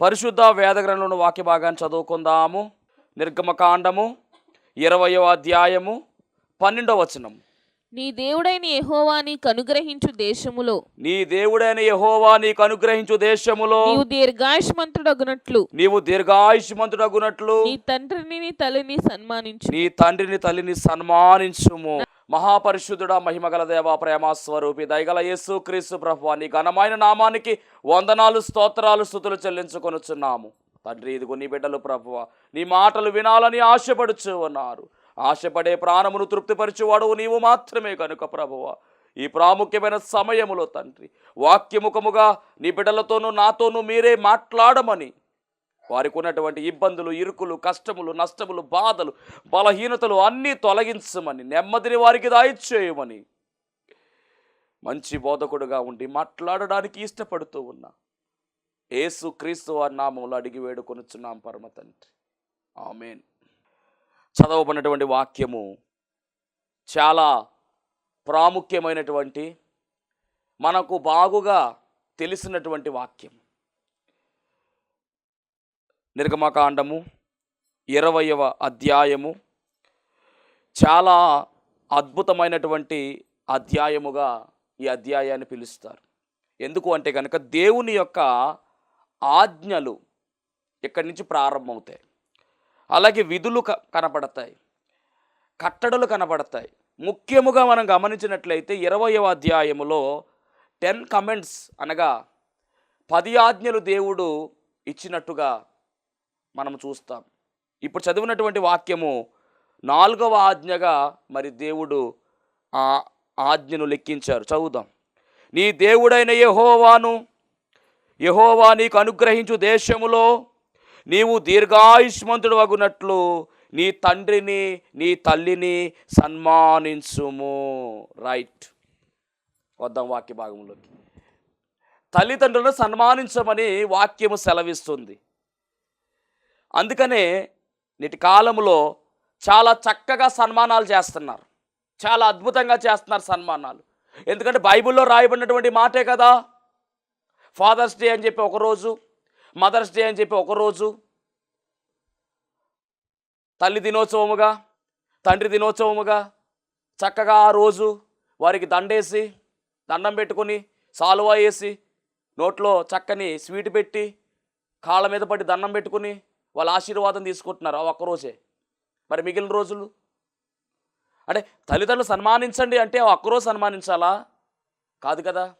పరిశుద్ధ వేదగ్రంథంలోని వాక్య భాగాన్ని చదువుకుందాము. నిర్గమకాండము ఇరవయో అధ్యాయము పన్నెండవ వచనం నీ దేవుడైన యెహోవా నీకు అనుగ్రహించు దేశములో. నీ దేవుడైన యెహోవా నీకు అనుగ్రహించు దేశములో. నీవు దీర్ఘాయుష్మంతుడగునట్లు. నీవు దీర్ఘాయుష్మంతుడగునట్లు. నీ తండ్రిని నీ తల్లిని సన్మానించు. నీ తండ్రిని తల్లిని సన్మానించుము. మహాపరిశుద్ధుడ మహిమగల దేవ ప్రేమ స్వరూపి దయగల యేసు క్రీస్తు ప్రభు నీ ఘనమైన నామానికి వందనాలు స్తోత్రాలు స్థుతులు చెల్లించుకొనుచున్నాము. తండ్రి ఇదిగో నీ బిడ్డలు ప్రభువ నీ మాటలు వినాలని ఆశపడుచు ఉన్నారు ఆశపడే ప్రాణమును తృప్తిపరిచేవాడు నీవు మాత్రమే కనుక ప్రభువ. ఈ ప్రాముఖ్యమైన సమయములో తండ్రి వాక్యముఖముగా నీ బిడ్డలతోనూ నాతోనూ మీరే మాట్లాడమని వారికి ఉన్నటువంటి ఇబ్బందులు ఇరుకులు కష్టములు నష్టములు బాధలు బలహీనతలు అన్నీ తొలగించమని నెమ్మదిని వారికి దాయిచ్చేయమని మంచి బోధకుడుగా ఉండి మాట్లాడడానికి ఇష్టపడుతూ ఉన్నా ఏసు క్రీస్తు వారి నామంలో అడిగి వేడుకొనుచున్నాం పరమ తండ్రి ఆమెన్. చదవబడినటువంటి వాక్యము చాలా ప్రాముఖ్యమైనటువంటి మనకు బాగుగా తెలిసినటువంటి వాక్యం. నిర్గమకాండము ఇరవయవ అధ్యాయము చాలా అద్భుతమైనటువంటి అధ్యాయముగా ఈ అధ్యాయాన్ని పిలుస్తారు. ఎందుకు అంటే కనుక దేవుని యొక్క ఆజ్ఞలు ఇక్కడి నుంచి ప్రారంభమవుతాయి. అలాగే విధులు క- కనపడతాయి. కట్టడలు కనపడతాయి. ముఖ్యముగా మనం గమనించినట్లయితే ఇరవయవ అధ్యాయములో టెన్ కమెంట్స్ అనగా పది ఆజ్ఞలు దేవుడు ఇచ్చినట్టుగా మనం చూస్తాం. ఇప్పుడు చదివినటువంటి వాక్యము నాలుగవ ఆజ్ఞగా మరి దేవుడు ఆ ఆజ్ఞను లెక్కించారు. చదువుదాం. నీ దేవుడైన యహోవాను యహోవా నీకు అనుగ్రహించు దేశములో నీవు దీర్ఘాయుష్మంతుడు అగునట్లు నీ తండ్రిని నీ తల్లిని సన్మానించుము. రైట్. వద్దాం వాక్య భాగంలోకి. తల్లిదండ్రులను సన్మానించమని వాక్యము సెలవిస్తుంది. అందుకనే నేటి కాలంలో చాలా చక్కగా సన్మానాలు చేస్తున్నారు. చాలా అద్భుతంగా చేస్తున్నారు సన్మానాలు. ఎందుకంటే బైబిల్లో రాయబడినటువంటి మాటే కదా. ఫాదర్స్ డే అని చెప్పి ఒకరోజు మదర్స్ డే అని చెప్పి ఒకరోజు తల్లి దినోత్సవముగా తండ్రి దినోత్సవముగా చక్కగా ఆ రోజు వారికి దండేసి దండం పెట్టుకొని సాలువా వేసి నోట్లో చక్కని స్వీట్ పెట్టి కాళ్ళ మీద పడి దండం పెట్టుకుని వాళ్ళ ఆశీర్వాదం తీసుకుంటున్నారు ఆ ఒక్కరోజే. మరి మిగిలిన రోజులు? అంటే తల్లిదండ్రులు సన్మానించండి అంటే ఒక్కరోజు సన్మానించాలా? కాదు కదా.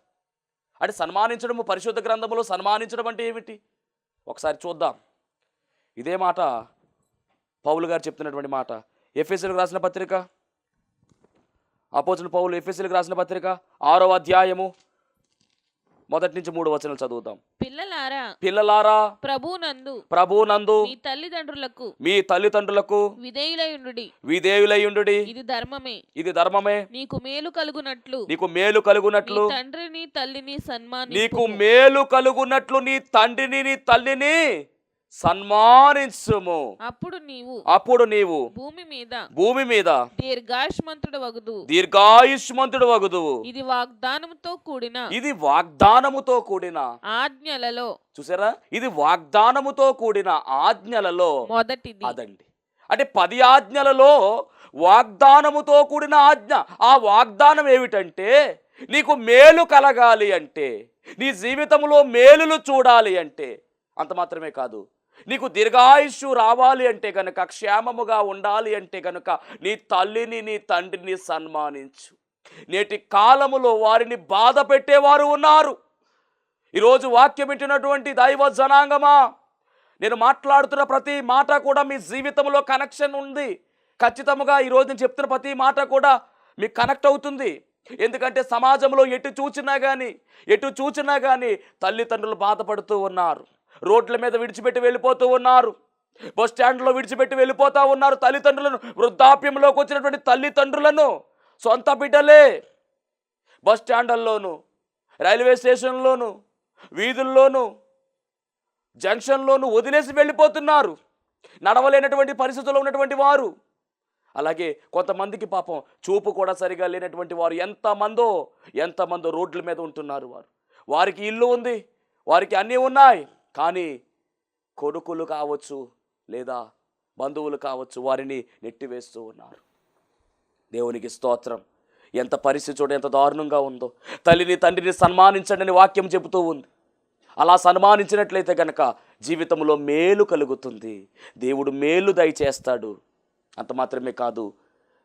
అంటే సన్మానించడము పరిశుద్ధ గ్రంథములో సన్మానించడం అంటే ఏమిటి? ఒకసారి చూద్దాం. ఇదే మాట పౌలు గారు చెప్తున్నటువంటి మాట. ఎఫ్ఎస్ఎల్కి రాసిన పత్రిక? అపోజిల్ పౌలు ఎఫ్ఎస్ఎల్కి రాసిన పత్రిక? ఆరో అధ్యాయము మొదటి నుంచి మూడు వచనాలు చదువుతాం. పిల్లలారా పిల్లలారా ప్రభునందు ప్రభునందు మీ తల్లిదండ్రులకు మీ తల్లిదండ్రులకు విధేయులయుండుడి విధేయులయ్యుండు ఇది ధర్మమే. ఇది ధర్మమే. నీకు మేలు కలుగునట్లు. నీకు మేలు కలుగునట్లు. తండ్రిని తల్లిని నీకు సన్మానించు మేలు కలుగునట్లు నీ తండ్రిని నీ తల్లిని సన్మానించుము. అప్పుడు నీవు అప్పుడు నీవు భూమి మీద భూమి మీద దీర్ఘాయుష్మంతుడు వగుదు దీర్ఘాయుష్మంతుడు వగుదువు. ఇది వాగ్దానంతో కూడిన ఇది వాగ్దానముతో కూడిన ఆజ్ఞలలో చూసారా? ఇది వాగ్దానముతో కూడిన ఆజ్ఞలలో మొదటిది. అదండి. అంటే పది ఆజ్ఞలలో వాగ్దానముతో కూడిన ఆజ్ఞ. ఆ వాగ్దానం ఏమిటంటే నీకు మేలు కలగాలి అంటే నీ జీవితంలో మేలులు చూడాలి అంటే అంత మాత్రమే కాదు. నీకు దీర్ఘాయుష్యు రావాలి అంటే కనుక క్షేమముగా ఉండాలి అంటే కనుక నీ తల్లిని నీ తండ్రిని సన్మానించు. నేటి కాలములో వారిని బాధ పెట్టేవారు ఉన్నారు. ఈరోజు వాక్యం దైవ జనాంగమా? నేను మాట్లాడుతున్న ప్రతి మాట కూడా మీ జీవితంలో కనెక్షన్ ఉంది. ఖచ్చితంగా ఈరోజు నేను చెప్తున్న ప్రతి మాట కూడా మీకు కనెక్ట్ అవుతుంది. ఎందుకంటే సమాజంలో ఎటు చూచినా కానీ ఎటు చూచినా కానీ తల్లిదండ్రులు బాధపడుతూ ఉన్నారు. రోడ్ల మీద విడిచిపెట్టి వెళ్ళిపోతూ ఉన్నారు. బస్ స్టాండ్లో విడిచిపెట్టి వెళ్ళిపోతూ ఉన్నారు తల్లిదండ్రులను వృద్ధాప్యంలోకి వచ్చినటువంటి తల్లిదండ్రులను. సొంత బిడ్డలే. బస్ స్టాండ్ల్లోనూ రైల్వే స్టేషన్లోను వీధుల్లోనూ జంక్షన్లోనూ వదిలేసి వెళ్ళిపోతున్నారు. నడవలేనటువంటి పరిస్థితుల్లో ఉన్నటువంటి వారు. అలాగే కొంతమందికి పాపం చూపు కూడా సరిగా లేనటువంటి వారు ఎంతమందో ఎంతమందో రోడ్ల మీద ఉంటున్నారు వారు. వారికి ఇల్లు ఉంది వారికి అన్నీ ఉన్నాయి. కానీ కొడుకులు కావచ్చు లేదా బంధువులు కావచ్చు వారిని నెట్టివేస్తూ ఉన్నారు. దేవునికి స్తోత్రం. ఎంత పరిస్థితి చూడ ఎంత దారుణంగా ఉందో. తల్లిని తండ్రిని సన్మానించండి అని వాక్యం చెబుతూ ఉంది. అలా సన్మానించినట్లయితే కనుక జీవితంలో మేలు కలుగుతుంది. దేవుడు మేలు దయచేస్తాడు. అంత మాత్రమే కాదు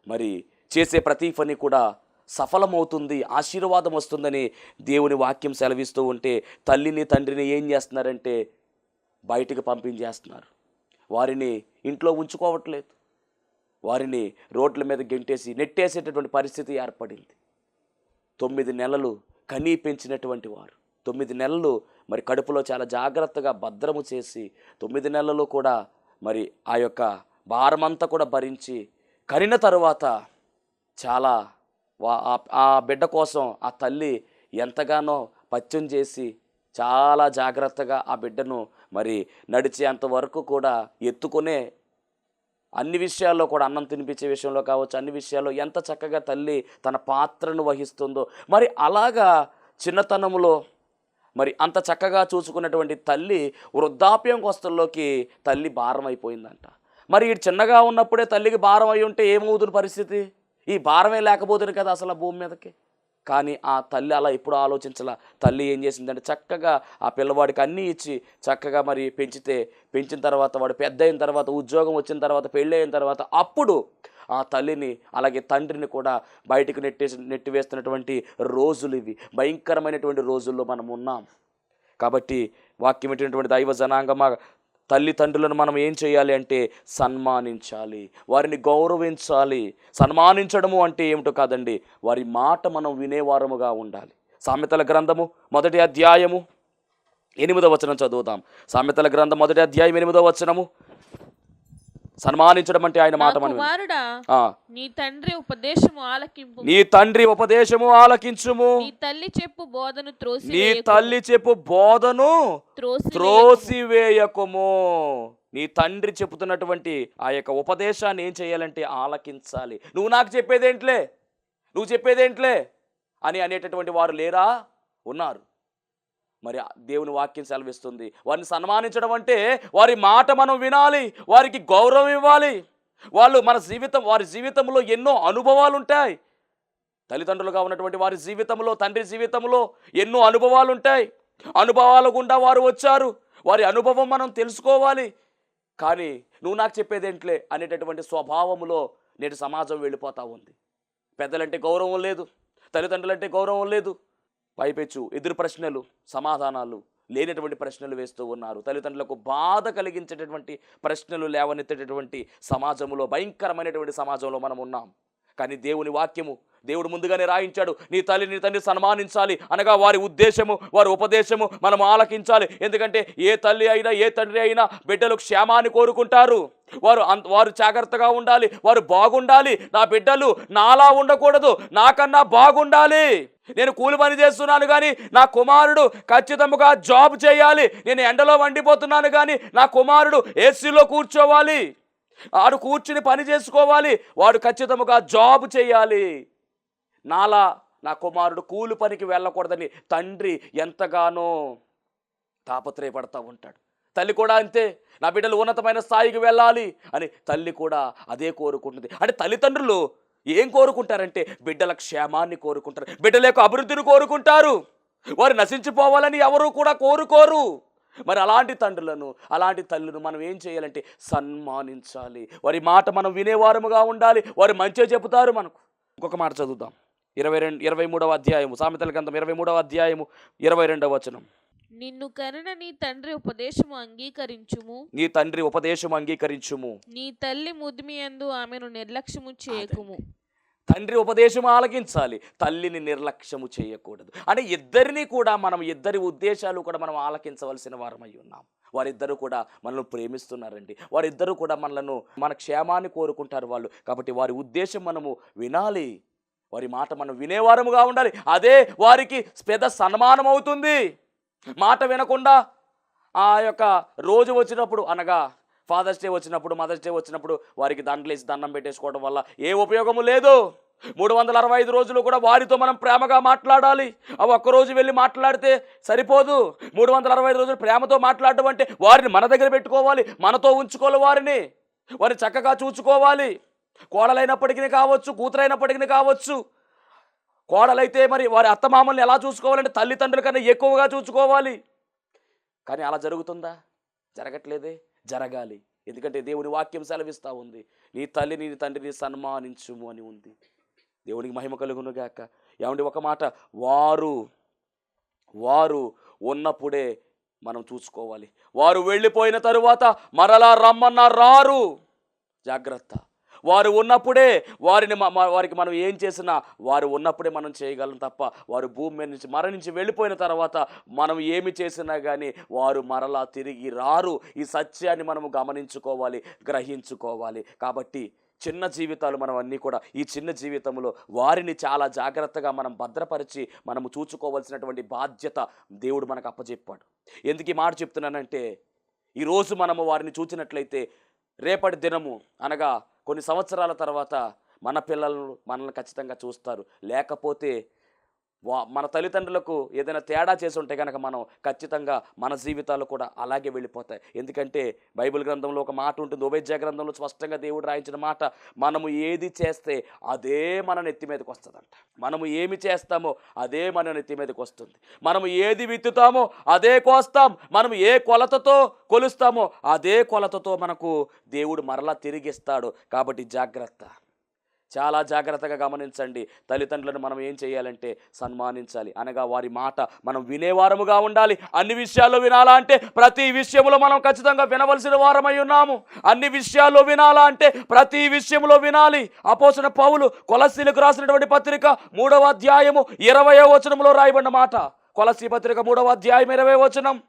మరి చేసే ప్రతి పని కూడా సఫలమవుతుంది ఆశీర్వాదం వస్తుందని దేవుని వాక్యం సెలవిస్తూ ఉంటే తల్లిని తండ్రిని ఏం చేస్తున్నారంటే బయటికి పంపించేస్తున్నారు. వారిని ఇంట్లో ఉంచుకోవట్లేదు. వారిని రోడ్ల మీద గెంటేసి నెట్టేసేటటువంటి పరిస్థితి ఏర్పడింది. తొమ్మిది నెలలు కనీ పెంచినటువంటి వారు. తొమ్మిది నెలలు మరి కడుపులో చాలా జాగ్రత్తగా భద్రము చేసి తొమ్మిది నెలలు కూడా మరి ఆ యొక్క భారమంతా కూడా భరించి కనిన తరువాత చాలా ఆ- ఆ బిడ్డ కోసం ఆ తల్లి ఎంతగానో పత్యం చేసి చాలా జాగ్రత్తగా ఆ బిడ్డను మరి నడిచేంత వరకు కూడా ఎత్తుకునే అన్ని విషయాల్లో కూడా అన్నం తినిపించే విషయంలో కావచ్చు అన్ని విషయాల్లో ఎంత చక్కగా తల్లి తన పాత్రను వహిస్తుందో మరి అలాగా చిన్నతనంలో మరి అంత చక్కగా చూసుకున్నటువంటి తల్లి వృద్ధాప్యం వస్తుల్లోకి తల్లి భారం అయిపోయిందంట మరి ఈ చిన్నగా ఉన్నప్పుడే తల్లికి భారం అయి ఉంటే ఏమవుతుంది పరిస్థితి? ఈ భారమే లేకపోతుంది కదా అసలు భూమి మీదకి. కానీ ఆ తల్లి అలా ఎప్పుడు ఆలోచించాల? తల్లి ఏం చేసిందంటే చక్కగా ఆ పిల్లవాడికి అన్నీ ఇచ్చి చక్కగా మరి పెంచితే పెంచిన తర్వాత వాడు పెద్ద అయిన తర్వాత ఉద్యోగం వచ్చిన తర్వాత పెళ్ళి అయిన తర్వాత అప్పుడు ఆ తల్లిని అలాగే తండ్రిని కూడా బయటకు నెట్టేసి నెట్టివేస్తున్నటువంటి రోజులు ఇవి. భయంకరమైనటువంటి రోజుల్లో మనం ఉన్నాం. కాబట్టి వాక్యం దైవ జనాంగమా తల్లిదండ్రులను మనం ఏం చేయాలి అంటే సన్మానించాలి వారిని గౌరవించాలి. సన్మానించడము అంటే ఏమిటో కాదండి వారి మాట మనం వినేవారముగా ఉండాలి. సామెతల గ్రంథము మొదటి అధ్యాయము ఎనిమిదవ వచనం చదువుదాం. సామెతల గ్రంథం మొదటి అధ్యాయం ఎనిమిదవ వచనము. సన్మానించడం అంటే ఆయన మాట నా తండ్రి ఉపదేశము ఆలకింపు. నీ తండ్రి ఉపదేశము ఆలకించుము. నీ తల్లి చెప్పు బోధను త్రోసి నీ. తల్లి చెప్పు బోధను త్రోసి త్రోసివేయకుము. నీ తండ్రి చెబుతున్నటువంటి ఆ యొక్క ఉపదేశాన్ని ఏం చేయాలంటే ఆలకించాలి. నువ్వు నాకు చెప్పేదేంట్లే? నువ్వు చెప్పేదేంట్లే? అని అనేటటువంటి వారు లేరా? ఉన్నారు. మరి దేవుని వాక్యం సెలవిస్తుంది. వారిని సన్మానించడం అంటే వారి మాట మనం వినాలి వారికి గౌరవం ఇవ్వాలి. వాళ్ళు మన జీవితం వారి జీవితంలో ఎన్నో అనుభవాలు ఉంటాయి తల్లిదండ్రులుగా ఉన్నటువంటి వారి జీవితంలో తండ్రి జీవితంలో ఎన్నో అనుభవాలు ఉంటాయి అనుభవాల గుండా వారు వచ్చారు. వారి అనుభవం మనం తెలుసుకోవాలి. కానీ నువ్వు నాకు చెప్పేదేంట్లే అనేటటువంటి స్వభావములో నేటి సమాజం వెళ్ళిపోతూ ఉంది. పెద్దలంటే గౌరవం లేదు తల్లిదండ్రులంటే గౌరవం లేదు పైపెచ్చు ఎదురు ప్రశ్నలు సమాధానాలు లేనటువంటి ప్రశ్నలు వేస్తూ ఉన్నారు. తల్లిదండ్రులకు బాధ కలిగించేటటువంటి ప్రశ్నలు లేవనెత్తేటటువంటి సమాజంలో భయంకరమైనటువంటి సమాజంలో మనం ఉన్నాం. కానీ దేవుని వాక్యము దేవుడు ముందుగానే రాయించాడు. నీ తల్లి నీ తండ్రి సన్మానించాలి అనగా వారి ఉద్దేశము వారి ఉపదేశము మనం ఆలకించాలి. ఎందుకంటే ఏ తల్లి అయినా ఏ తండ్రి అయినా బిడ్డలు క్షేమాన్ని కోరుకుంటారు. వారు అంత వారు జాగ్రత్తగా ఉండాలి వారు బాగుండాలి. నా బిడ్డలు నాలా ఉండకూడదు నాకన్నా బాగుండాలి. నేను కూలి పని చేస్తున్నాను కానీ నా కుమారుడు ఖచ్చితంగా జాబ్ చేయాలి. నేను ఎండలో వండిపోతున్నాను కానీ నా కుమారుడు ఏసీలో కూర్చోవాలి. ఆడు కూర్చుని పని చేసుకోవాలి. వాడు ఖచ్చితంగా జాబ్ చేయాలి. నాలా నా కుమారుడు కూలి పనికి వెళ్ళకూడదని తండ్రి ఎంతగానో తాపత్రయపడతా ఉంటాడు. తల్లి కూడా అంతే నా బిడ్డలు ఉన్నతమైన స్థాయికి వెళ్ళాలి అని తల్లి కూడా అదే కోరుకుంటుంది. అంటే తల్లిదండ్రులు ఏం కోరుకుంటారంటే బిడ్డల క్షేమాన్ని కోరుకుంటారు. బిడ్డల యొక్క అభివృద్ధిని కోరుకుంటారు. వారు నశించిపోవాలని ఎవరు కూడా కోరుకోరు. మరి అలాంటి తండ్రులను అలాంటి తల్లులను మనం ఏం చేయాలంటే సన్మానించాలి. వారి మాట మనం వినేవారముగా ఉండాలి. వారు మంచిగా చెబుతారు మనకు. ఇంకొక మాట చదువుదాం. ఇరవై రెండు ఇరవై మూడవ అధ్యాయము సామెతల గ్రంథం ఇరవై మూడవ అధ్యాయము ఇరవై రెండవ వచనం. నిన్ను కరుణ నీ తండ్రి ఉపదేశము అంగీకరించుము. నీ తండ్రి ఉపదేశం అంగీకరించుము. నీ తల్లి ముదిమియందు ఆమెను నిర్లక్ష్యము చేయకుము. తండ్రి ఉపదేశం ఆలకించాలి. తల్లిని నిర్లక్ష్యము చేయకూడదు. అంటే ఇద్దరిని కూడా మనం ఇద్దరి ఉద్దేశాలు కూడా మనం ఆలకించవలసిన వారమై ఉన్నాం. వారిద్దరూ కూడా మనల్ని ప్రేమిస్తున్నారండి. వారిద్దరూ కూడా మనలను మన క్షేమాన్ని కోరుకుంటారు వాళ్ళు. కాబట్టి వారి ఉద్దేశం మనము వినాలి. వారి మాట మనం వినేవారముగా ఉండాలి. అదే వారికి పెద్ద సన్మానం అవుతుంది మాట వినకుండా ఆ యొక్క రోజు వచ్చినప్పుడు అనగా ఫాదర్స్ డే వచ్చినప్పుడు మదర్స్ డే వచ్చినప్పుడు వారికి దండలేసి దండం పెట్టేసుకోవడం వల్ల ఏ ఉపయోగము లేదు. మూడు వందల అరవై ఐదు రోజులు కూడా వారితో మనం ప్రేమగా మాట్లాడాలి. అవి ఒక్కరోజు వెళ్ళి మాట్లాడితే సరిపోదు. మూడు వందల అరవై ఐదు రోజులు ప్రేమతో మాట్లాడడం అంటే వారిని మన దగ్గర పెట్టుకోవాలి మనతో ఉంచుకోవాలి వారిని. వారిని చక్కగా చూసుకోవాలి కోడలైనప్పటికీ కావచ్చు కూతురైనప్పటికీ కావచ్చు. కోడలైతే మరి వారి అత్తమామల్ని ఎలా చూసుకోవాలంటే తల్లిదండ్రుల కన్నా ఎక్కువగా చూసుకోవాలి. కానీ అలా జరుగుతుందా? జరగట్లేదే జరగాలి. ఎందుకంటే దేవుని వాక్యం సెలవిస్తూ ఉంది. నీ తల్లిని నీ తండ్రిని సన్మానించుము అని ఉంది. దేవునికి మహిమ కలుగును గాక. ఏమండి ఒక మాట? వారు వారు ఉన్నప్పుడే మనం చూసుకోవాలి. వారు వెళ్ళిపోయిన తరువాత మరలా రమ్మన్న రారు. జాగ్రత్త. వారు ఉన్నప్పుడే వారిని వారికి మనం ఏం చేసినా వారు ఉన్నప్పుడే మనం చేయగలం తప్ప వారు భూమి మీద నుంచి మరణించి వెళ్ళిపోయిన తర్వాత మనం ఏమి చేసినా కానీ వారు మరలా తిరిగి రారు. ఈ సత్యాన్ని మనము గమనించుకోవాలి గ్రహించుకోవాలి. కాబట్టి చిన్న జీవితాలు మనం అన్నీ కూడా ఈ చిన్న జీవితంలో వారిని చాలా జాగ్రత్తగా మనం భద్రపరిచి మనము చూసుకోవాల్సినటువంటి బాధ్యత దేవుడు మనకు అప్పచెప్పాడు ఎందుకు ఈ మాట చెప్తున్నానంటే ఈరోజు మనము వారిని చూచినట్లయితే రేపటి దినము అనగా కొన్ని సంవత్సరాల తర్వాత మన పిల్లలను మనల్ని ఖచ్చితంగా చూస్తారు. లేకపోతే మన తల్లిదండ్రులకు ఏదైనా తేడా చేసి ఉంటే కనుక మనం ఖచ్చితంగా మన జీవితాలు కూడా అలాగే వెళ్ళిపోతాయి. ఎందుకంటే బైబిల్ గ్రంథంలో ఒక మాట ఉంటుంది ఉభయజ గ్రంథంలో స్పష్టంగా దేవుడు రాయించిన మాట మనము ఏది చేస్తే అదే మన నెత్తి మీదకి వస్తుందంట. మనము ఏమి చేస్తామో అదే మన నెత్తి మీదకి వస్తుంది. మనము ఏది విత్తుతామో అదే కోస్తాం. మనం ఏ కొలతతో కొలుస్తామో అదే కొలతతో మనకు దేవుడు మరలా తిరిగిస్తాడు. కాబట్టి జాగ్రత్త. చాలా జాగ్రత్తగా గమనించండి. తల్లిదండ్రులను మనం ఏం చేయాలంటే సన్మానించాలి. అనగా వారి మాట మనం వినేవారముగా ఉండాలి. అన్ని విషయాల్లో వినాలా అంటే ప్రతి విషయంలో మనం ఖచ్చితంగా వినవలసిన వారమై ఉన్నాము. అన్ని విషయాల్లో వినాలా అంటే ప్రతి విషయంలో వినాలి. అపోసిన పౌలు కొలసీలకు రాసినటువంటి పత్రిక మూడవ అధ్యాయము ఇరవయో వచనంలో రాయబడిన మాట. కొలసీ పత్రిక మూడవ అధ్యాయం ఇరవై వచనం.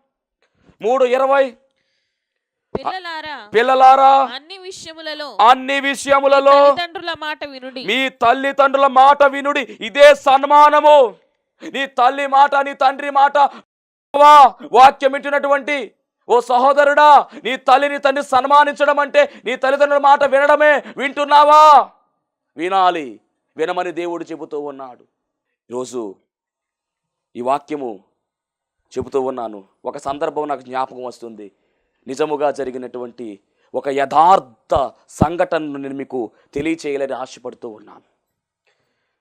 మూడు ఇరవై. పిల్లలారా అన్ని విషయములలో అన్ని విషయములలో తల్లిదండ్రుల మాట వినుడి. మీ తల్లిదండ్రుల మాట వినుడి. ఇదే సన్మానము. నీ తల్లి మాట నీ తండ్రి మాట వాక్యం వింటున్నటువంటి ఓ సహోదరుడా నీ తల్లిని తండ్రి సన్మానించడం అంటే నీ తల్లిదండ్రుల మాట వినడమే. వింటున్నావా? వినాలి. వినమని దేవుడు చెబుతూ ఉన్నాడు. ఈరోజు ఈ వాక్యము చెబుతూ ఉన్నాను. ఒక సందర్భం నాకు జ్ఞాపకం వస్తుంది. నిజముగా జరిగినటువంటి ఒక యథార్థ సంఘటనను నేను మీకు తెలియచేయాలని ఆశపడుతూ ఉన్నాను.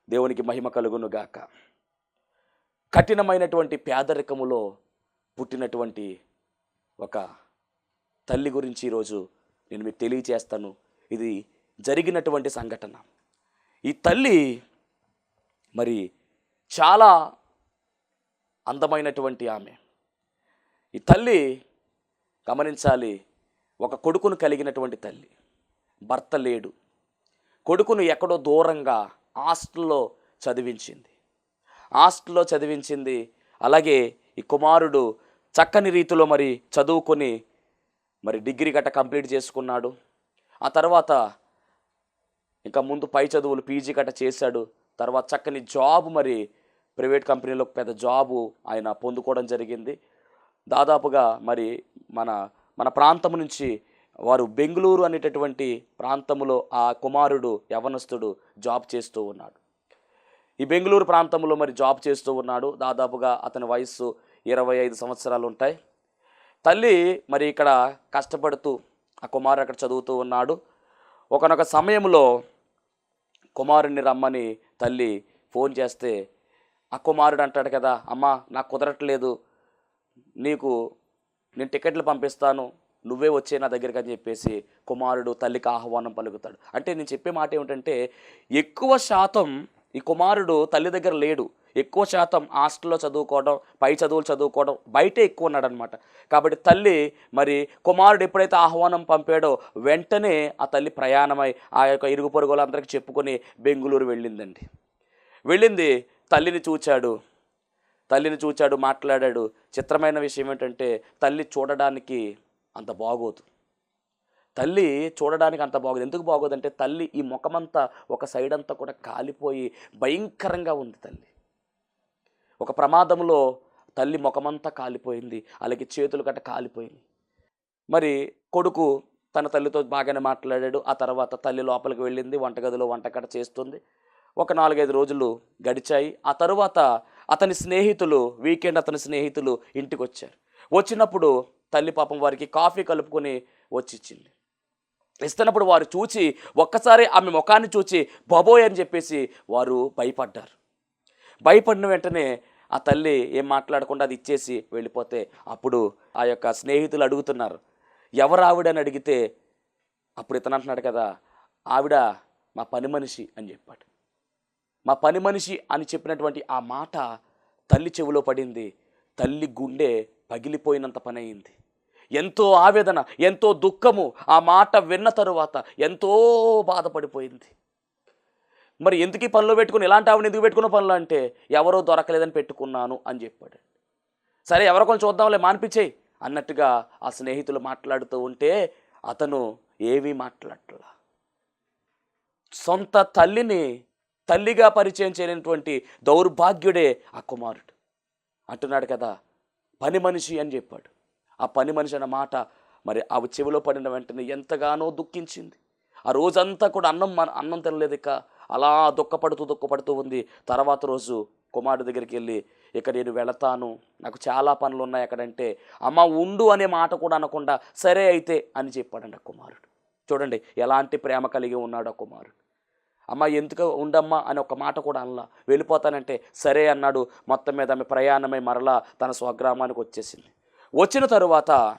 దేవునికి మహిమ కలుగునుగాక కఠినమైనటువంటి పేదరికములో పుట్టినటువంటి ఒక తల్లి గురించి ఈరోజు నేను మీకు తెలియచేస్తాను. ఇది జరిగినటువంటి సంఘటన. ఈ తల్లి మరి చాలా అందమైనటువంటి ఆమె. ఈ తల్లి గమనించాలి. ఒక కొడుకును కలిగినటువంటి తల్లి. భర్త లేడు. కొడుకును ఎక్కడో దూరంగా హాస్టల్లో చదివించింది. హాస్టల్లో చదివించింది. అలాగే ఈ కుమారుడు చక్కని రీతిలో మరి చదువుకొని మరి డిగ్రీ గట్ట కంప్లీట్ చేసుకున్నాడు. ఆ తర్వాత ఇంకా ముందు పై చదువులు పీజీ గట్ట చేశాడు. తర్వాత చక్కని జాబ్ మరి ప్రైవేట్ కంపెనీలో పెద్ద జాబు ఆయన పొందుకోవడం జరిగింది. దాదాపుగా మరి మన మన ప్రాంతం నుంచి వారు బెంగళూరు అనేటటువంటి ప్రాంతంలో ఆ కుమారుడు యవనస్తుడు జాబ్ చేస్తూ ఉన్నాడు. ఈ బెంగళూరు ప్రాంతంలో మరి జాబ్ చేస్తూ ఉన్నాడు. దాదాపుగా అతని వయస్సు ఇరవై ఐదు సంవత్సరాలు ఉంటాయి. తల్లి మరి ఇక్కడ కష్టపడుతూ ఆ కుమారుడు అక్కడ చదువుతూ ఉన్నాడు. ఒకనొక సమయంలో కుమారుడిని రమ్మని తల్లి ఫోన్ చేస్తే ఆ కుమారుడు అంటాడు కదా అమ్మా నాకు కుదరట్లేదు నీకు నేను టికెట్లు పంపిస్తాను నువ్వే వచ్చే నా దగ్గరికి అని చెప్పేసి కుమారుడు తల్లికి ఆహ్వానం పలుకుతాడు. అంటే నేను చెప్పే మాట ఏమిటంటే ఎక్కువ శాతం ఈ కుమారుడు తల్లి దగ్గర లేడు. ఎక్కువ శాతం హాస్టల్లో చదువుకోవడం పై చదువులు చదువుకోవడం బయటే ఎక్కువ ఉన్నాడనమాట కాబట్టి తల్లి మరి కుమారుడు ఎప్పుడైతే ఆహ్వానం పంపాడో వెంటనే ఆ తల్లి ప్రయాణమై ఆ యొక్క ఇరుగు పొరుగులందరికీ చెప్పుకొని బెంగుళూరు వెళ్ళిందండి. వెళ్ళింది తల్లిని చూచాడు. తల్లిని చూచాడు మాట్లాడాడు. చిత్రమైన విషయం ఏంటంటే తల్లి చూడడానికి అంత బాగోదు. తల్లి చూడడానికి అంత బాగోదు. ఎందుకు బాగోదంటే తల్లి ఈ ముఖమంతా ఒక సైడ్ అంతా కూడా కాలిపోయి భయంకరంగా ఉంది తల్లి. ఒక ప్రమాదంలో తల్లి ముఖమంతా కాలిపోయింది. అలాగే చేతులు గట్ట కాలిపోయింది మరి కొడుకు తన తల్లితో బాగానే మాట్లాడాడు. ఆ తర్వాత తల్లి లోపలికి వెళ్ళింది వంటగదిలో వంటకట చేస్తుంది. ఒక నాలుగైదు రోజులు గడిచాయి. ఆ తరువాత అతని స్నేహితులు వీకెండ్ అతని స్నేహితులు ఇంటికి వచ్చారు వచ్చినప్పుడు తల్లి పాపం వారికి కాఫీ కలుపుకొని వచ్చి ఇచ్చింది ఇస్తున్నప్పుడు వారు చూచి ఒక్కసారి ఆమె ముఖాన్ని చూచి బాబోయ్ అని చెప్పేసి వారు భయపడ్డారు. భయపడిన వెంటనే ఆ తల్లి ఏం మాట్లాడకుండా అది ఇచ్చేసి వెళ్ళిపోతే అప్పుడు ఆ యొక్క స్నేహితులు అడుగుతున్నారు ఎవరు అని అడిగితే అప్పుడు ఇతను అంటున్నాడు కదా ఆవిడ మా పని మనిషి అని చెప్పాడు. మా పని మనిషి అని చెప్పినటువంటి ఆ మాట తల్లి చెవిలో పడింది. తల్లి గుండె పగిలిపోయినంత పని అయింది ఎంతో ఆవేదన ఎంతో దుఃఖము ఆ మాట విన్న తరువాత ఎంతో బాధపడిపోయింది. మరి ఎందుకు ఈ పనిలో పెట్టుకుని ఇలాంటి ఆవిడ ఎందుకు పెట్టుకున్న పనులు అంటే ఎవరో దొరకలేదని పెట్టుకున్నాను అని చెప్పాడు. సరే ఎవరో కొంచెం చూద్దాంలే మానిపించేయి అన్నట్టుగా ఆ స్నేహితులు మాట్లాడుతూ ఉంటే అతను ఏమీ మాట్లాడలా సొంత తల్లిని తల్లిగా పరిచయం చేయనటువంటి దౌర్భాగ్యుడే ఆ కుమారుడు. అంటున్నాడు కదా పని మనిషి అని చెప్పాడు. ఆ పని మనిషి అన్న మాట మరి ఆ చెవిలో పడిన వెంటనే ఎంతగానో దుఃఖించింది. ఆ రోజంతా కూడా అన్నం మన- అన్నం తినలేదు ఇక. అలా దుఃఖపడుతూ దుఃఖపడుతూ ఉంది. తర్వాత రోజు కుమారుడు దగ్గరికి వెళ్ళి ఇక నేను వెళతాను. నాకు చాలా పనులు ఉన్నాయి అక్కడంటే అమ్మ ఉండు అనే మాట కూడా అనకుండా సరే అయితే అని చెప్పాడండి ఆ కుమారుడు. చూడండి ఎలాంటి ప్రేమ కలిగి ఉన్నాడు ఆ కుమారుడు. అమ్మ ఎందుకు ఉండమ్మా అని ఒక మాట కూడా అనలా. వెళ్ళిపోతానంటే సరే అన్నాడు. మొత్తం మీద ఆమె ప్రయాణమై మరలా తన స్వగ్రామానికి వచ్చేసింది. వచ్చిన తరువాత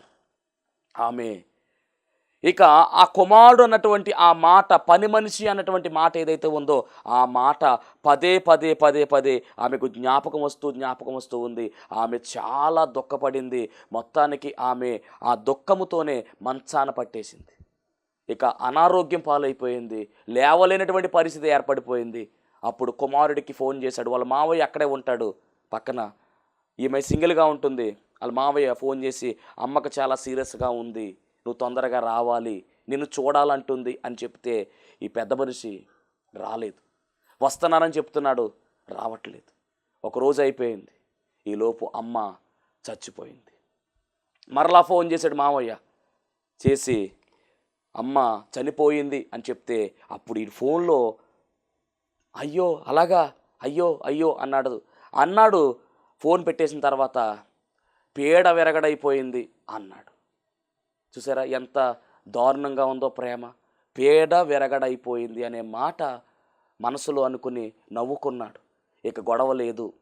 ఆమె ఇక ఆ కుమారుడు అన్నటువంటి ఆ మాట పని మనిషి అన్నటువంటి మాట ఏదైతే ఉందో ఆ మాట పదే పదే పదే పదే ఆమెకు జ్ఞాపకం వస్తూ జ్ఞాపకం వస్తూ ఉంది. ఆమె చాలా దుఃఖపడింది. మొత్తానికి ఆమె ఆ దుఃఖముతోనే మంచాన పట్టేసింది. ఇక అనారోగ్యం పాలైపోయింది లేవలేనటువంటి పరిస్థితి ఏర్పడిపోయింది. అప్పుడు కుమారుడికి ఫోన్ చేశాడు వాళ్ళ మావయ్య అక్కడే ఉంటాడు పక్కన. ఈమె సింగిల్గా ఉంటుంది. వాళ్ళ మావయ్య ఫోన్ చేసి అమ్మకు చాలా సీరియస్గా ఉంది నువ్వు తొందరగా రావాలి నిన్ను చూడాలంటుంది అని చెప్తే ఈ పెద్ద మనిషి రాలేదు. వస్తున్నానని చెప్తున్నాడు రావట్లేదు. ఒక రోజు అయిపోయింది. ఈలోపు అమ్మ చచ్చిపోయింది. మరలా ఫోన్ చేశాడు మావయ్య చేసి అమ్మ చనిపోయింది అని చెప్తే అప్పుడు ఈ ఫోన్లో అయ్యో అలాగా? అయ్యో అయ్యో అన్నాడు. అన్నాడు ఫోన్ పెట్టేసిన తర్వాత పేడ విరగడైపోయింది అన్నాడు. చూసారా ఎంత దారుణంగా ఉందో ప్రేమ. పేడ విరగడైపోయింది అనే మాట మనసులో అనుకుని నవ్వుకున్నాడు. ఇక గొడవ లేదు.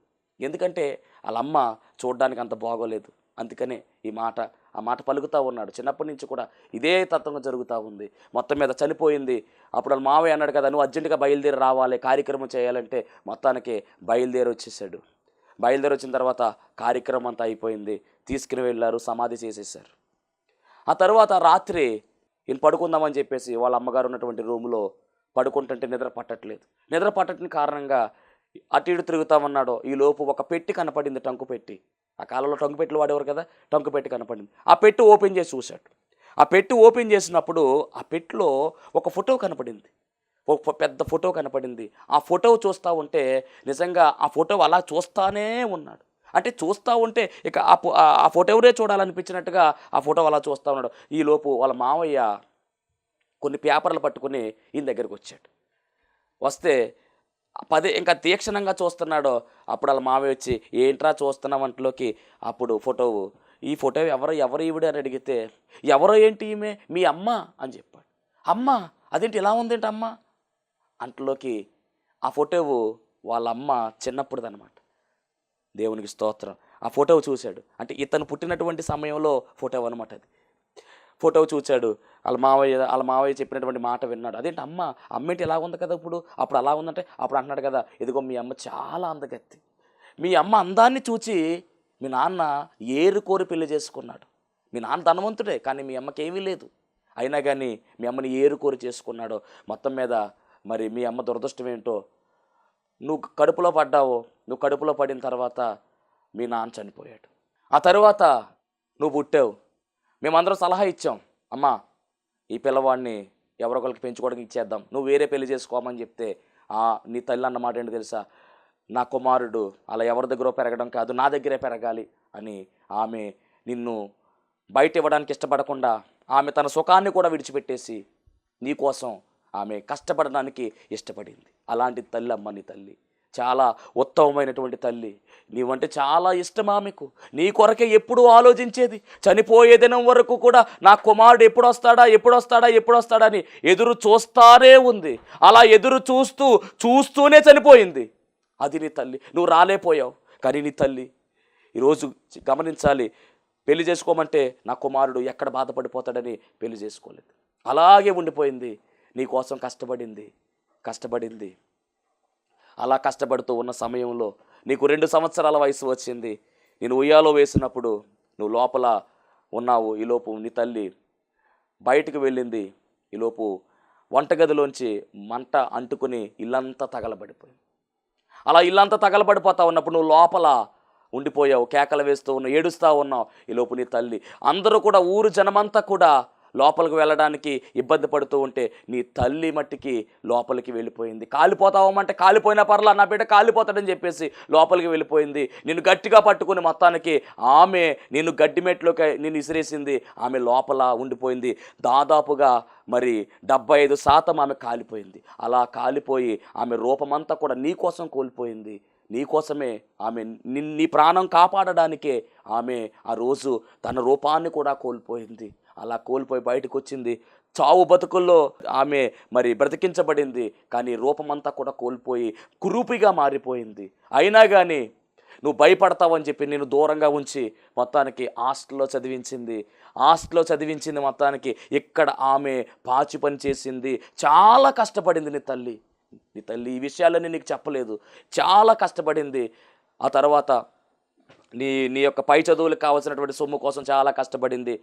ఎందుకంటే వాళ్ళ అమ్మ చూడడానికి అంత బాగోలేదు. అందుకనే ఈ మాట ఆ మాట పలుకుతూ ఉన్నాడు. చిన్నప్పటి నుంచి కూడా ఇదే తత్వంగా జరుగుతూ ఉంది. మొత్తం మీద చనిపోయింది. అప్పుడు వాళ్ళ మావయ్య అన్నాడు కదా నువ్వు అర్జెంటుగా బయలుదేరి రావాలి కార్యక్రమం చేయాలంటే మొత్తానికి బయలుదేరి వచ్చేసాడు. బయలుదేరి వచ్చిన తర్వాత కార్యక్రమం అంతా అయిపోయింది. తీసుకుని వెళ్ళారు సమాధి చేసేసారు. ఆ తర్వాత రాత్రి ఈయన పడుకుందామని చెప్పేసి వాళ్ళ అమ్మగారు ఉన్నటువంటి రూమ్లో పడుకుంటుంటే నిద్ర పట్టట్లేదు. నిద్ర పట్టని కారణంగా అటు ఇటు తిరుగుతామన్నాడో ఈ లోపు ఒక పెట్టి కనపడింది టంకు పెట్టి. ఆ కాలంలో టంకు పెట్టులు వాడేవారు కదా టంకు పెట్టి కనపడింది. ఆ పెట్టు ఓపెన్ చేసి చూశాడు. ఆ పెట్టు ఓపెన్ చేసినప్పుడు ఆ పెట్టులో ఒక ఫోటో కనపడింది. ఒక పెద్ద ఫోటో కనపడింది. ఆ ఫోటో చూస్తూ ఉంటే నిజంగా ఆ ఫోటో అలా చూస్తానే ఉన్నాడు. అంటే చూస్తూ ఉంటే ఇక ఆ ఆ- ఫోటో ఎవరే చూడాలనిపించినట్టుగా ఆ ఫోటో అలా చూస్తూ ఉన్నాడు. ఈలోపు వాళ్ళ మావయ్య కొన్ని పేపర్లు పట్టుకుని ఈయన దగ్గరికి వచ్చాడు. వస్తే పదే ఇంకా తీక్షణంగా చూస్తున్నాడో. అప్పుడు వాళ్ళ మావి వచ్చి ఏంట్రా చూస్తున్న వంటలోకి అప్పుడు ఫోటో ఈ ఫోటో ఎవరు ఎవరు ఈవిడ? అని అడిగితే ఎవరో ఏంటి ఈమె? మీ అమ్మ? అని చెప్పాడు. అమ్మ? అదేంటి ఇలా ఉందేంటి అమ్మ? అంటలోకి ఆ ఫోటో వాళ్ళ అమ్మ చిన్నప్పుడుదనమాట. దేవునికి స్తోత్రం. ఆ ఫోటో చూశాడు. అంటే ఇతను పుట్టినటువంటి సమయంలో ఫోటో అనమాట అది. ఫోటో చూచాడు. వాళ్ళ మావయ్య వాళ్ళ మావయ్య చెప్పినటువంటి మాట విన్నాడు. అదేంటి అమ్మ? అమ్మేంటి ఎలా ఉంది కదా ఇప్పుడు? అప్పుడు అలా ఉందంటే అప్పుడు అంటున్నాడు కదా ఇదిగో మీ అమ్మ చాలా అందగత్తి. మీ అమ్మ అందాన్ని చూచి మీ నాన్న ఏరు కోరి పెళ్ళి చేసుకున్నాడు. మీ నాన్న ధనవంతుడే కానీ మీ అమ్మకి ఏమీ లేదు. అయినా కానీ మీ అమ్మని ఏరు కోరి చేసుకున్నాడు. మొత్తం మీద మరి మీ అమ్మ దురదృష్టం ఏంటో? నువ్వు కడుపులో పడ్డావు. నువ్వు కడుపులో పడిన తర్వాత మీ నాన్న చనిపోయాడు. ఆ తరువాత నువ్వు పుట్టావు. మేమందరం సలహా ఇచ్చాం. అమ్మా ఈ పిల్లవాడిని ఎవరొకరికి పెంచుకోవడానికి ఇచ్చేద్దాం. నువ్వు వేరే పెళ్ళి చేసుకోమని చెప్తే నీ తల్లి అన్న మాట ఏంటి తెలుసా? నా కుమారుడు అలా ఎవరి దగ్గర పెరగడం కాదు నా దగ్గరే పెరగాలి అని ఆమె నిన్ను బయట ఇవ్వడానికి ఇష్టపడకుండా ఆమె తన సుఖాన్ని కూడా విడిచిపెట్టేసి నీకోసం ఆమె కష్టపడడానికి ఇష్టపడింది. అలాంటి తల్లి అమ్మ నీ తల్లి. చాలా ఉత్తమమైనటువంటి తల్లి. నీవంటే చాలా ఇష్టమా మీకు? నీ కొరకే ఎప్పుడూ ఆలోచించేది. చనిపోయే దినం వరకు కూడా నా కుమారుడు ఎప్పుడు వస్తాడా ఎప్పుడు వస్తాడా ఎప్పుడు వస్తాడా అని ఎదురు చూస్తానే ఉంది. అలా ఎదురు చూస్తూ చూస్తూనే చనిపోయింది. అది నీ తల్లి. నువ్వు రాలేపోయావు కానీ నీ తల్లి ఈరోజు గమనించాలి. పెళ్ళి చేసుకోమంటే నా కుమారుడు ఎక్కడ బాధపడిపోతాడని పెళ్ళి చేసుకోలేదు. అలాగే ఉండిపోయింది. నీ కోసం కష్టపడింది. కష్టపడింది. అలా కష్టపడుతూ ఉన్న సమయంలో నీకు రెండు సంవత్సరాల వయసు వచ్చింది. నేను ఉయ్యాలో వేసినప్పుడు నువ్వు లోపల ఉన్నావు. ఈలోపు నీ తల్లి బయటికి వెళ్ళింది. ఈలోపు వంటగదిలోంచి మంట అంటుకుని ఇల్లంతా తగలబడిపోయింది. అలా ఇల్లంతా తగలబడిపోతా ఉన్నప్పుడు నువ్వు లోపల ఉండిపోయావు. కేకలు వేస్తూ ఉన్నావు ఏడుస్తూ ఉన్నావు. ఈలోపు నీ తల్లి అందరూ కూడా ఊరు జనమంతా కూడా లోపలికి వెళ్ళడానికి ఇబ్బంది పడుతూ ఉంటే నీ తల్లి మట్టికి లోపలికి వెళ్ళిపోయింది. కాలిపోతావమంటే కాలిపోయినా పర్లా నా బిడ్డ కాలిపోతాడని చెప్పేసి లోపలికి వెళ్ళిపోయింది. నిన్ను గట్టిగా పట్టుకుని మొత్తానికి ఆమె నిన్ను గడ్డి మెట్లోకి నిన్ను ఇసిరేసింది. ఆమె లోపల ఉండిపోయింది. దాదాపుగా మరి డెబ్బై ఐదు శాతం ఆమె కాలిపోయింది. అలా కాలిపోయి ఆమె రూపమంతా కూడా నీ కోసం కోల్పోయింది. నీ కోసమే ఆమె నిన్ నీ ప్రాణం కాపాడడానికే ఆమె ఆ రోజు తన రూపాన్ని కూడా కోల్పోయింది. అలా కోల్పోయి బయటకు వచ్చింది చావు బతుకుల్లో ఆమె మరి బ్రతికించబడింది. కానీ రూపమంతా కూడా కోల్పోయి కురూపిగా మారిపోయింది. అయినా కానీ నువ్వు భయపడతావని చెప్పి నేను దూరంగా ఉంచి మొత్తానికి హాస్టల్లో చదివించింది. హాస్టల్లో చదివించింది మొత్తానికి ఇక్కడ ఆమె పాచి పని చేసింది. చాలా కష్టపడింది నీ తల్లి. నీ తల్లి ఈ విషయాలన్నీ నీకు చెప్పలేదు. చాలా కష్టపడింది. ఆ తర్వాత నీ నీ యొక్క పై చదువులకు కావాల్సినటువంటి సొమ్ము కోసం చాలా కష్టపడింది.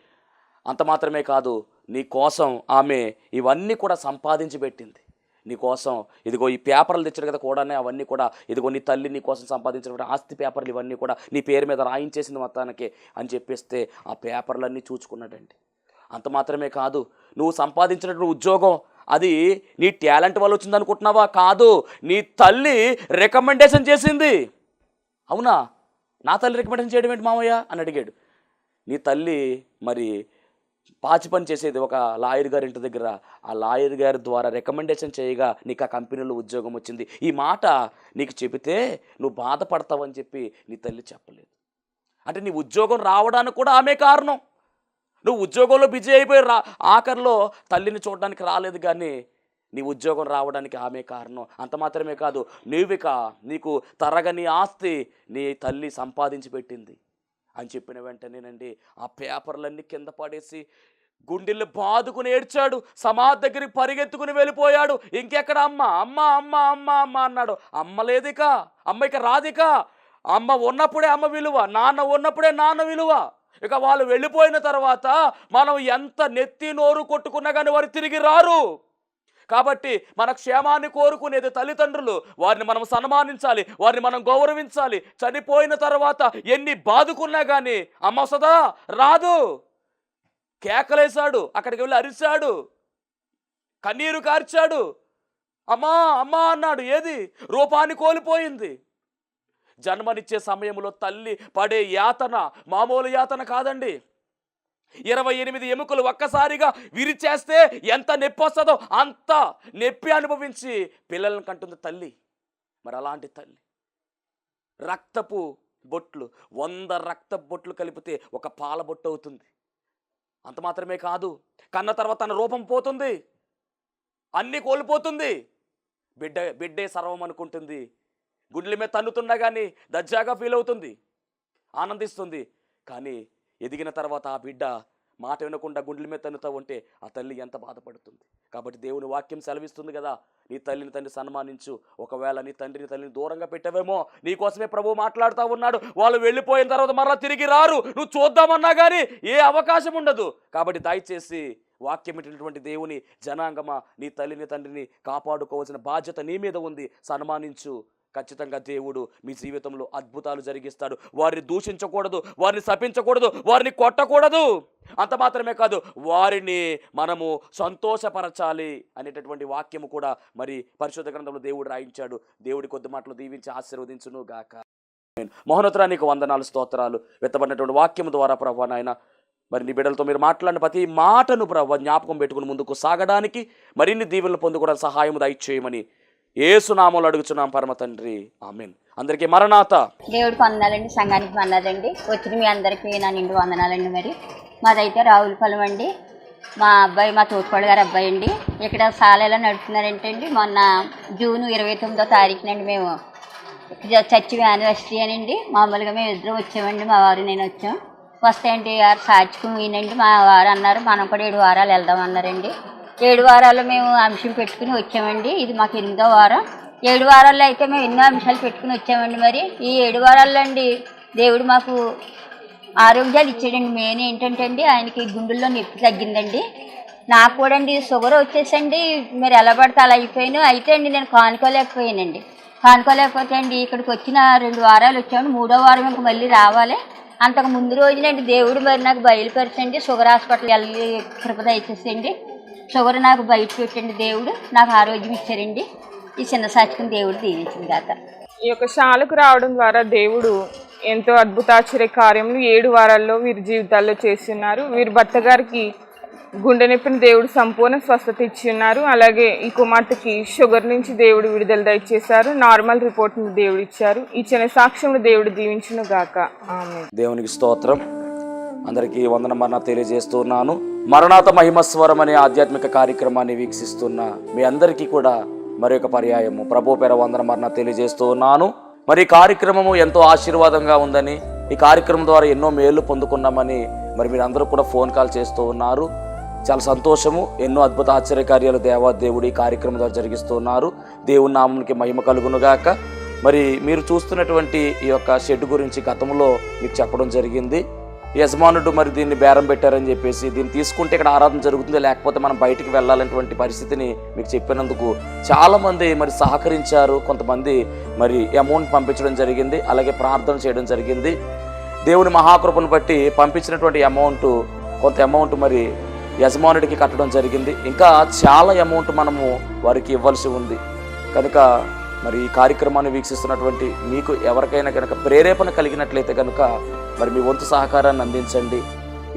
అంత మాత్రమే కాదు నీ కోసం ఆమె ఇవన్నీ కూడా సంపాదించి పెట్టింది. నీకోసం ఇదిగో ఈ పేపర్లు తెచ్చారు కదా కూడానే అవన్నీ కూడా ఇదిగో నీ తల్లి నీ కోసం సంపాదించిన ఆస్తి పేపర్లు ఇవన్నీ కూడా నీ పేరు మీద రాయించేసింది మొత్తానికి అని చెప్పేస్తే ఆ పేపర్లన్నీ చూచుకున్నాడండి. అంత మాత్రమే కాదు నువ్వు సంపాదించినటువంటి ఉద్యోగం అది నీ టాలెంట్ వల్ల వచ్చింది అనుకుంటున్నావా కాదు నీ తల్లి రికమెండేషన్ చేసింది. అవునా? నా తల్లి రికమెండేషన్ చేయడం ఏంటి మామయ్య? అని అడిగాడు. నీ తల్లి మరి పాచి పని చేసేది ఒక లాయర్ గారి ఇంటి దగ్గర. ఆ లాయర్ గారి ద్వారా రికమెండేషన్ చేయగా నీకు ఆ కంపెనీలో ఉద్యోగం వచ్చింది. ఈ మాట నీకు చెబితే నువ్వు బాధపడతావని చెప్పి నీ తల్లి చెప్పలేదు. అంటే నీ ఉద్యోగం రావడానికి కూడా ఆమె కారణం. నువ్వు ఉద్యోగంలో బిజీ అయిపోయి రా ఆఖరిలో తల్లిని చూడడానికి రాలేదు కానీ నీ ఉద్యోగం రావడానికి ఆమె కారణం. అంత మాత్రమే కాదు నీవిక నీకు తరగని ఆస్తి నీ తల్లి సంపాదించి పెట్టింది. అని చెప్పిన వెంటనేనండి ఆ పేపర్లన్నీ కింద పడేసి గుండెలు బాదుకుని ఏడ్చాడు సమాధి దగ్గరికి పరిగెత్తుకుని వెళ్ళిపోయాడు. ఇంకెక్కడ అమ్మ? అమ్మ అమ్మ అమ్మ అమ్మ అన్నాడు. అమ్మ లేదిక అమ్మ ఇక రాదిక. అమ్మ ఉన్నప్పుడే అమ్మ విలువ నాన్న ఉన్నప్పుడే నాన్న విలువ. ఇక వాళ్ళు వెళ్ళిపోయిన తర్వాత మనం ఎంత నెత్తి నోరు కొట్టుకున్నా కానీ వారు తిరిగి రారు. కాబట్టి మన క్షేమాన్ని కోరుకునేది తల్లిదండ్రులు. వారిని మనం సన్మానించాలి వారిని మనం గౌరవించాలి. చనిపోయిన తర్వాత ఎన్ని బాదుకున్నా కానీ అమ్మ వస్తుందా? రాదు. కేకలేశాడు అక్కడికి వెళ్ళి అరిచాడు. కన్నీరు కార్చాడు. అమ్మా అమ్మా అన్నాడు ఏది? రూపాన్ని కోల్పోయింది. జన్మనిచ్చే సమయంలో తల్లి పడే యాతన మామూలు యాతన కాదండి. ఇరవై ఎనిమిది ఎముకలు ఒక్కసారిగా విరిచేస్తే ఎంత నొప్పి వస్తుందో అంత నొప్పి అనుభవించి పిల్లలను కంటుంది తల్లి. మరి అలాంటి తల్లి. రక్తపు బొట్లు వంద రక్త బొట్లు కలిపితే ఒక పాల బొట్టు అవుతుంది. అంత మాత్రమే కాదు కన్న తర్వాత తన రూపం పోతుంది అన్నీ కోల్పోతుంది. బిడ్డ బిడ్డే సర్వం అనుకుంటుంది. గుండెల మీద తన్నుతున్నా కానీ దర్జాగా ఫీల్ అవుతుంది ఆనందిస్తుంది. కానీ ఎదిగిన తర్వాత ఆ బిడ్డ మాట వినకుండా గుండెల మీద తన్నుతూ ఉంటే ఆ తల్లి ఎంత బాధపడుతుంది. కాబట్టి దేవుని వాక్యం సెలవిస్తుంది కదా నీ తల్లిని తండ్రి సన్మానించు. ఒకవేళ నీ తండ్రిని తల్లిని దూరంగా పెట్టవేమో నీకోసమే ప్రభు మాట్లాడుతూ ఉన్నాడు. వాళ్ళు వెళ్ళిపోయిన తర్వాత మరలా తిరిగి రారు. నువ్వు చూద్దామన్నా కానీ ఏ అవకాశం ఉండదు. కాబట్టి దయచేసి వాక్యం ఇచ్చినటువంటి దేవుని జనాంగమా నీ తల్లిని తండ్రిని కాపాడుకోవాల్సిన బాధ్యత నీ మీద ఉంది. సన్మానించు. ఖచ్చితంగా దేవుడు మీ జీవితంలో అద్భుతాలు జరిగిస్తాడు. వారిని దూషించకూడదు వారిని శపించకూడదు వారిని కొట్టకూడదు. అంత మాత్రమే కాదు వారిని మనము సంతోషపరచాలి అనేటటువంటి వాక్యము కూడా మరి పరిశుద్ధ గ్రంథంలో దేవుడు రాయించాడు. దేవుడి కొద్ది మాటలు దీవించి ఆశీర్వదించును గాక. మహోన్నతరా నీకు వందనాలు స్తోత్రాలు వెత్తబడినటువంటి వాక్యము ద్వారా ప్రభా నాయన మరి నీ బిడ్డలతో మీరు మాట్లాడిన ప్రతి మాటను ప్రభు జ్ఞాపకం పెట్టుకుని ముందుకు సాగడానికి మరిన్ని దీవెనలు పొందుకోవడానికి సహాయం దయచేయమని ఏసునామలు అడుగుచున్నాం పరమ తండ్రి. ఆమెన్. అందరికీ మరణాత. దేవుడికి వందనాలండి సంఘానికి వందనాలండి వచ్చిన మీ అందరికీ నా నిండు వందనాలండి మరి. మాదైతే రావులపాలెం అండి. మా అబ్బాయి మా తోటిపాడు గారు అబ్బాయి అండి. ఇక్కడ సాల ఎలా నడుపుతున్నారంటే అండి మొన్న జూన్ ఇరవై తొమ్మిదో తారీఖునండి మేము. చర్చి యానివర్సరీ అనండి. మామూలుగా మేము ఇద్దరం వచ్చామండి మా వారు నేను వచ్చాం. వస్తాయండి సాక్షికం ఈయనండి మా వారు అన్నారు. మనం కూడా ఏడు వారాలు వెళ్దాం అన్నారండి. ఏడు వారాలు మేము అంశం పెట్టుకుని వచ్చామండి. ఇది మాకు ఎనిమిదో వారం. ఏడు వారాల్లో అయితే మేము ఎన్నో అంశాలు పెట్టుకుని వచ్చామండి మరి. ఈ ఏడు వారాల్లో అండి దేవుడు మాకు ఆరోగ్యాలు ఇచ్చాడండి. మెయిన్ ఏంటంటే అండి ఆయనకి గుండెల్లో నొప్పి తగ్గిందండి. నాకు కూడా అండి షుగర్ వచ్చేసండి. మీరు ఎలా పడితే అలా అయిపోయాను. అయితే అండి నేను కానుకోలేకపోయానండి. కానుకోలేకపోతే అండి ఇక్కడికి వచ్చిన రెండు వారాలు వచ్చామండి. మూడో వారం ఇంక మళ్ళీ రావాలి. అంతకు ముందు రోజునండి దేవుడు మరి నాకు బయలుపరచండి షుగర్ హాస్పిటల్ వెళ్ళి కృపద ఇచ్చేసండి షుగర్ నాకు బయట పెట్టండి దేవుడు నాకు ఆరోగ్యం ఇచ్చారండి. ఈ చిన్న సాచుకుని దేవుడు దీవించింది కాక ఈ యొక్క శాలకు రావడం ద్వారా దేవుడు ఎంతో అద్భుతాశ్చర్య కార్యములు ఏడు వారాల్లో వీరి జీవితాల్లో చేస్తున్నారు. వీరి భర్త గారికి గుండె నొప్పిని దేవుడు సంపూర్ణ స్వస్థత ఇచ్చి ఉన్నారు అలాగే ఈ కుమార్తెకి షుగర్ నుంచి దేవుడు విడుదల దయచేశారు. నార్మల్ రిపోర్ట్ని దేవుడు ఇచ్చారు. ఇచ్చిన సాక్ష్యములు దేవుడు దీవించును గాక. ఆమె దేవునికి స్తోత్రం. అందరికీ వందన మరణ తెలియజేస్తున్నాను. మరణాత మహిమస్వరం అనే ఆధ్యాత్మిక కార్యక్రమాన్ని వీక్షిస్తున్న మీ అందరికీ కూడా మరొక పర్యాయము. ప్రభు పేర వందన మరణ తెలియజేస్తూ ఉన్నాను. మరి ఈ కార్యక్రమము ఎంతో ఆశీర్వాదంగా ఉందని ఈ కార్యక్రమం ద్వారా ఎన్నో మేలు పొందుకున్నామని మరి మీరు అందరూ కూడా ఫోన్ కాల్ చేస్తూ ఉన్నారు. చాలా సంతోషము. ఎన్నో అద్భుత ఆశ్చర్యకార్యాలు దేవా దేవుడి ఈ కార్యక్రమం ద్వారా జరిగిస్తూ ఉన్నారు. దేవుని నామునికి మహిమ కలుగునుగాక మరి మీరు చూస్తున్నటువంటి ఈ యొక్క షెడ్ గురించి గతంలో మీకు చెప్పడం జరిగింది. యజమానుడు మరి దీన్ని బేరం పెట్టారని చెప్పేసి దీన్ని తీసుకుంటే ఇక్కడ ఆరాధన జరుగుతుంది లేకపోతే మనం బయటికి వెళ్ళాలనేటువంటి పరిస్థితిని మీకు చెప్పినందుకు చాలామంది మరి సహకరించారు కొంతమంది మరి అమౌంట్ పంపించడం జరిగింది అలాగే ప్రార్థన చేయడం జరిగింది. దేవుని మహాకృపను బట్టి పంపించినటువంటి అమౌంట్ కొంత అమౌంట్ మరి యజమానుడికి కట్టడం జరిగింది. ఇంకా చాలా అమౌంట్ మనము వారికి ఇవ్వాల్సి ఉంది. కనుక మరి ఈ కార్యక్రమాన్ని వీక్షిస్తున్నటువంటి మీకు ఎవరికైనా కనుక ప్రేరేపణ కలిగినట్లయితే కనుక మరి మీ వంతు సహకారాన్ని అందించండి.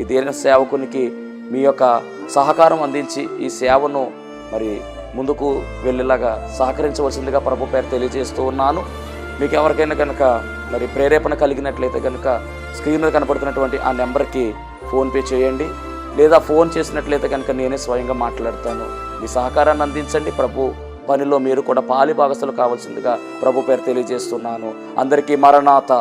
ఈ దేన సేవకునికి మీ యొక్క సహకారం అందించి ఈ సేవను మరి ముందుకు వెళ్ళేలాగా సహకరించవలసిందిగా ప్రభు పేరు తెలియజేస్తూ ఉన్నాను. మీకు ఎవరికైనా కనుక మరి ప్రేరేపణ కలిగినట్లయితే కనుక స్క్రీన్ మీద కనపడుతున్నటువంటి ఆ నెంబర్కి ఫోన్పే చేయండి. లేదా ఫోన్ చేసినట్లయితే కనుక నేనే స్వయంగా మాట్లాడతాను. మీ సహకారాన్ని అందించండి ప్రభు. పనిలో మీరు కూడా పాలి భాగస్తులు కావాల్సిందిగా ప్రభు పేరు తెలియజేస్తున్నాను. అందరికీ మరణాత.